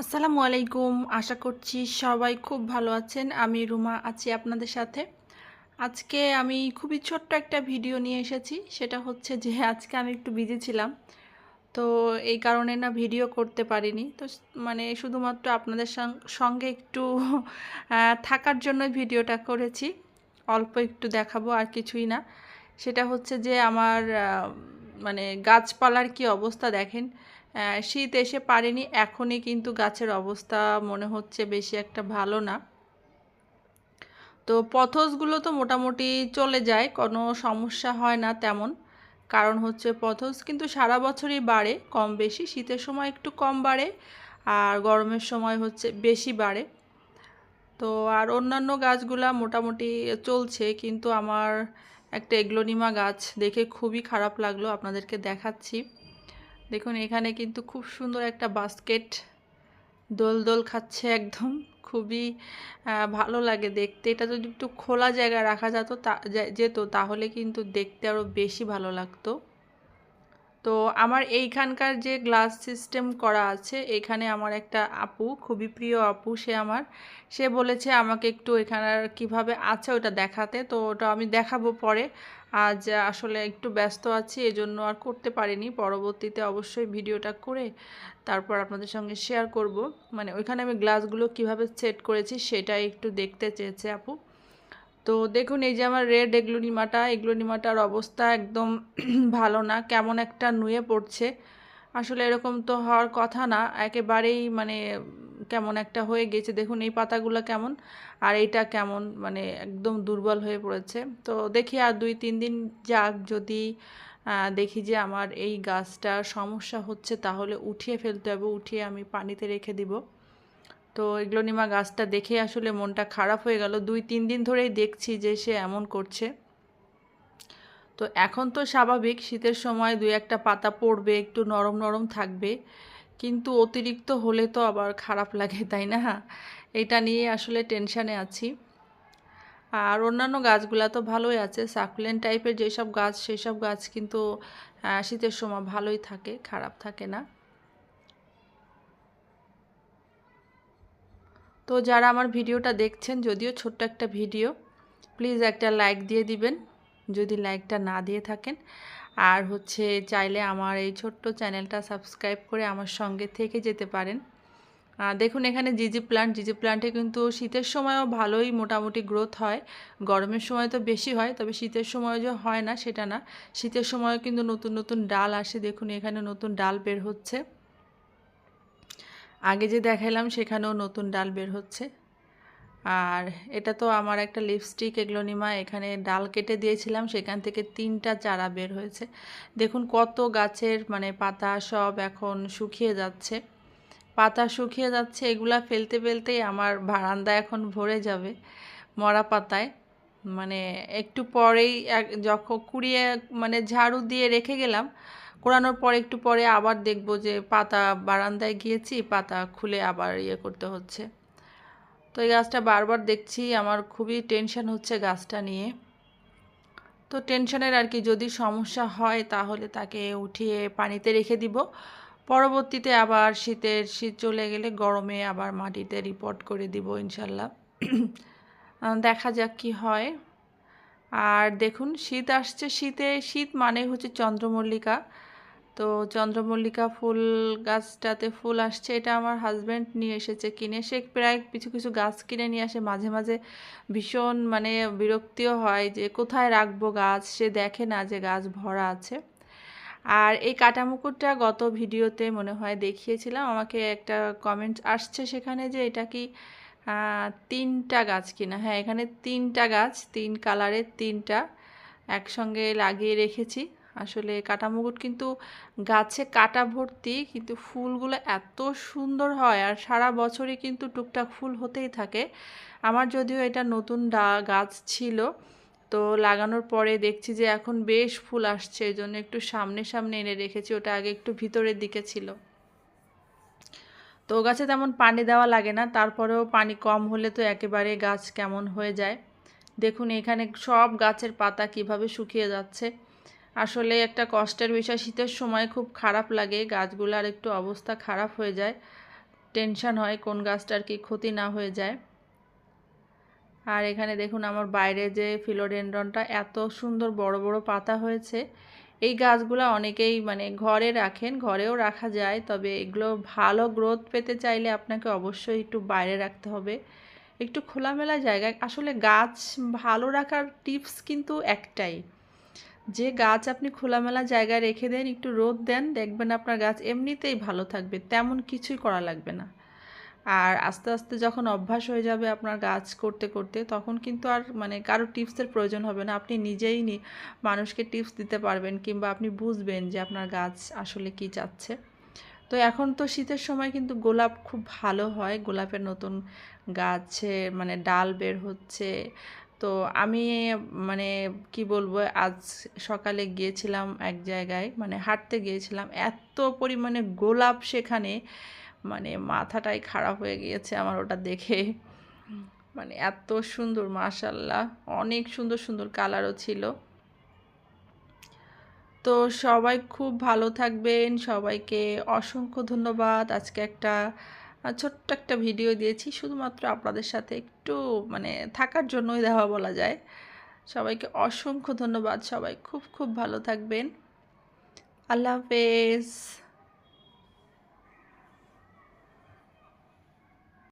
আসসালামু আলাইকুম। আশা করছি সবাই খুব ভালো আছেন। আমি রুমা আছি আপনাদের সাথে। আজকে আমি খুবই ছোট্ট একটা ভিডিও নিয়ে এসেছি। সেটা হচ্ছে যে আজকে আমি একটু বিজি ছিলাম। তো এই কারণে না ভিডিও করতে পারিনি। তো মানে শুধুমাত্র আপনাদের সঙ্গে একটু থাকার জন্য ভিডিওটা করেছি। অল্প একটু দেখাবো, আর কিছুই না। সেটা হচ্ছে যে আমার মানে গাছপালার কি অবস্থা দেখেন। শীত এসে পারেনি, এখনই কিন্তু গাছের অবস্থা মনে হচ্ছে বেশি একটা ভালো না। তো পথসগুলো তো মোটামুটি চলে যায়, কোনো সমস্যা হয় না তেমন। কারণ হচ্ছে পথস কিন্তু সারা বছরই বাড়ে, কম বেশি, শীতের সময় একটু কম বাড়ে আর গরমের সময় হচ্ছে বেশি বাড়ে। তো আর অন্যান্য গাছগুলা মোটামুটি চলছে, কিন্তু আমার একটা এগ্লোনিমা গাছ দেখে খুবই খারাপ লাগল, আপনাদেরকে দেখাচ্ছি। দেখুন, এখানে কিন্তু খুব সুন্দর একটা বাস্কেট দোল দোল খাচ্ছে একদম। খুবই ভালো লাগে দেখতে। এটা যদি একটু খোলা জায়গায় রাখা যেত যেত, তাহলে কিন্তু দেখতে আরও বেশি ভালো লাগতো। তো আমার এইখানকার যে গ্লাস সিস্টেম করা আছে, এখানে আমার একটা আপু, খুবই প্রিয় আপু, সে আমার, সে বলেছে আমাকে একটু এখানের কীভাবে আছে ওটা দেখাতে। তো ওটা আমি দেখাবো পরে। আজ আসলে একটু ব্যস্ত আছি, এজন্য আর করতে পারিনি। পরবর্তীতে অবশ্যই ভিডিওটা করে তারপর আপনাদের সঙ্গে শেয়ার করব। মানে ওইখানে আমি গ্লাসগুলো কীভাবে সেট করেছি সেটা একটু দেখতে চেয়েছে আপু। তো দেখুন, এই যে আমার রেড এগুলো নিমাটা, এগুলো নিমাটার অবস্থা একদম ভালো না। কেমন একটা নুয়ে পড়ছে। আসলে এরকম তো হওয়ার কথা না। একেবারেই মানে কেমন একটা হয়ে গেছে। দেখুন, এই পাতাগুলো কেমন আর এইটা কেমন? মানে একদম দুর্বল হয়ে পড়েছে। তো দেখি আর দুই, তিন দিন যাক। যদি দেখি যে আমার এই গাছটার সমস্যা হচ্ছে, তাহলে উঠিয়ে ফেলতে হবে। উঠিয়ে আমি পানিতে রেখে দিব। তো এগুলো নিমা গাছটা দেখে আসলে মনটা খারাপ হয়ে গেল। দুই, তিন দিন ধরেই দেখছি যে সে এমন করছে। তো এখন তো স্বাভাবিক, শীতের সময় দুই একটা পাতা পড়বে, একটু নরম নরম থাকবে। কিন্তু অতিরিক্ত হলে তো আবার খারাপ লাগে, তাই না? এটা নিয়ে আসলে টেনশানে আছি। আর অন্যান্য গাছগুলা তো ভালোই আছে সাকুলেন্ট টাইপের যেসব গাছ সেই সব গাছ কিন্তু শীতের সময় ভালোই থাকে, খারাপ থাকে না। তো যারা আমার ভিডিওটা দেখছেন, যদিও ছোট্ট একটা ভিডিও প্লিজ একটা লাইক দিয়ে দিবেন। যদি লাইকটা না দিয়ে থাকেন। আর হচ্ছে চাইলে আমার এই ছোট্ট চ্যানেলটা সাবস্ক্রাইব করে আমার সঙ্গে থেকে যেতে পারেন। দেখুন এখানে জিজি প্লান্ট জিজি প্লান্টে কিন্তু শীতের সময়ও ভালোই মোটামুটি গ্রোথ হয়। গরমের সময় তো বেশি হয়, তবে শীতের সময় যে হয় না সেটা না। শীতের সময়ও কিন্তু নতুন নতুন ডাল আসে। দেখুন এখানে নতুন ডাল বের হচ্ছে। আগে যে দেখালাম সেখানেও নতুন ডাল বের হচ্ছে। আর এটা তো আমার একটা লিপস্টিক এগ্লোনিমা এখানে ডাল কেটে দিয়েছিলাম, সেখান থেকে তিনটা চারা বের হয়েছে। দেখুন কত গাছের মানে পাতা সব এখন শুকিয়ে যাচ্ছে। পাতা শুকিয়ে যাচ্ছে, এগুলা ফেলতে ফেলতেই আমার বারান্দা এখন ভরে যাবে মরা পাতায়। মানে একটু পরেই এক যখন কুড়িয়ে মানে ঝাড়ু দিয়ে রেখে গেলাম। কোরানোর পর একটু পরে আবার দেখব যে পাতা বারান্দায় গিয়েছি, পাতা খুলে আবার ইয়ে করতে হচ্ছে। তো এই গাছটা বারবার দেখছি, আমার খুবই টেনশন হচ্ছে গাছটা নিয়ে। তো টেনশনের আর কি, যদি সমস্যা হয় তাহলে তাকে উঠিয়ে পানিতে রেখে দিব। পরবর্তীতে আবার শীতের, শীত চলে গেলে গরমে আবার মাটিতে রিপোর্ট করে দিব ইনশাল্লাহ। দেখা যাক কি হয়। আর দেখুন, শীত আসছে, শীতে, শীত মানে হচ্ছে চন্দ্রমল্লিকা। তো চন্দ্রমল্লিকা ফুল গাছটাতে ফুল আসছে, এটা আমার হাজব্যান্ড নিয়ে এসেছে কিনে। সে প্রায় কিছু কিছু গাছ কিনে নিয়ে আসে, মাঝে মাঝে ভীষণ মানে বিরক্তিও হয় যে কোথায় রাখব গাছ, সে দেখে না যে গাছ ভরা আছে। আর এই কাটামুকুরটা গত ভিডিওতে মনে হয় দেখিয়েছিলাম, আমাকে একটা কমেন্ট আসছে সেখানে যে এটা কি তিনটা গাছ কিনা। হ্যাঁ এখানে তিনটা গাছ, তিন কালারের তিনটা একসঙ্গে লাগিয়ে রেখেছি। আসলে কাটা মুকুট কিন্তু গাছে কাটা ভর্তি, কিন্তু ফুলগুলো এত সুন্দর হয় আর সারা বছরই কিন্তু টুকটাক ফুল হতেই থাকে। আমার যদিও এটা নতুন ডা, গাছ ছিল, তো লাগানোর পরে দেখছি যে এখন বেশ ফুল আসছে এই জন্য একটু সামনে সামনে এনে রেখেছি, ওটা আগে একটু ভিতরের দিকে ছিল। তো গাছে তেমন পানি দেওয়া লাগে না, তারপরেও পানি কম হলে তো একেবারে গাছ কেমন হয়ে যায়। দেখুন এখানে সব গাছের পাতা কীভাবে শুকিয়ে যাচ্ছে। আসলে একটা কষ্টের বিষয়, শীতের সময় খুব খারাপ লাগে, গাছগুলার একটু অবস্থা খারাপ হয়ে যায়, টেনশন হয় কোন গাছটার কি ক্ষতি না হয়ে যায়। আর এখানে দেখুন আমার বাইরে যে ফিলোডেন্ড্রনটা এত সুন্দর বড় বড় পাতা হয়েছে, এই গাছগুলো অনেকেই মানে ঘরে রাখেন, ঘরেও রাখা যায়, তবে এগুলো ভালো গ্রোথ পেতে চাইলে আপনাকে অবশ্যই একটু বাইরে রাখতে হবে। একটু খোলামেলা জায়গায়, আসলে গাছ ভালো রাখার টিপস কিন্তু একটাই। যে গাছ আপনি খোলামেলা জায়গায় রেখে দেন, একটু রোদ দেন, দেখবেন আপনার গাছ এমনিতেই ভালো থাকবে, তেমন কিছুই করা লাগবে না। আর আস্তে আস্তে যখন অভ্যাস হয়ে যাবে আপনার গাছ করতে করতে, তখন কিন্তু আর মানে কারও টিপসের প্রয়োজন হবে না। আপনি নিজেই নি, মানুষকে টিপস দিতে পারবেন কিংবা আপনি বুঝবেন যে আপনার গাছ আসলে কি চাচ্ছে। তো এখন তো শীতের সময় কিন্তু গোলাপ খুব ভালো হয়। গোলাপের নতুন গাছে মানে ডাল বের হচ্ছে তো আমি মানে কি বলব, আজ সকালে গিয়েছিলাম এক জায়গায় মানে হাঁটতে গিয়েছিলাম। এত পরিমাণে গোলাপ সেখানে মানে মাথাটাই খারাপ হয়ে গিয়েছে আমার ওটা দেখে। মানে এত সুন্দর মাশাল্লাহ অনেক সুন্দর সুন্দর কালারও ছিল। তো সবাই খুব ভালো থাকবেন। সবাইকে অসংখ্য ধন্যবাদ। আজকে একটা ছোট্ট একটা ভিডিও দিয়েছি, শুধুমাত্র আপনাদের সাথে একটু মানে থাকার জন্যই দেওয়া বলা যায়। সবাইকে অসংখ্য ধন্যবাদ, সবাই খুব খুব ভালো থাকবেন। আল্লাহ হাফেজ।